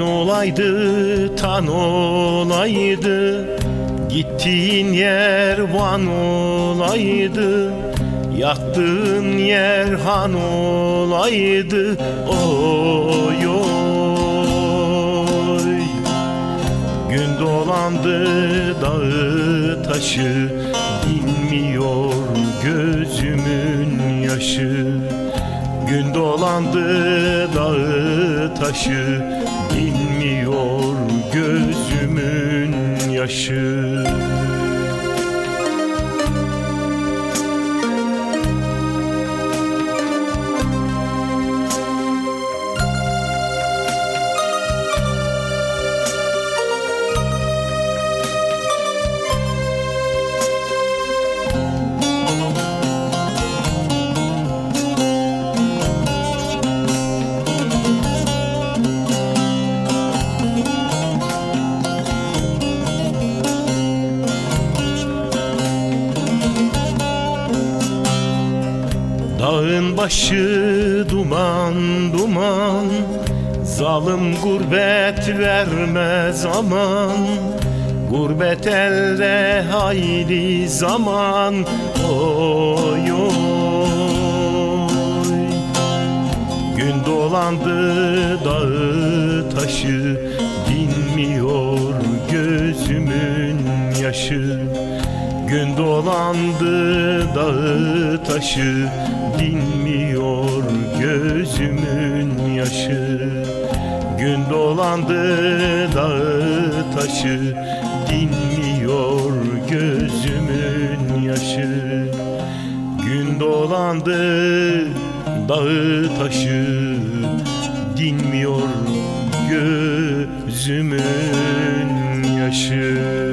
olaydı tan olaydı Gittiğin yer van olaydı Yattığın yer han olaydı. Oy oy. Gün dolandı dağı taşı Dinmiyor gözümün yaşı Gün dolandı dağı taşı. Dinmiyor gözümün yaşı Dağın başı duman duman Zalim gurbet vermez aman. Gurbet elde hayli zaman Oy oy. Gün dolandı dağı taşı Dinmiyor gözümün yaşı Gün dolandı dağı taşı Dinmiyor gözümün yaşı. Gün dolandı dağı taşı Dinmiyor gözümün yaşı. Gün dolandı dağı taşı Dinmiyor gözümün yaşı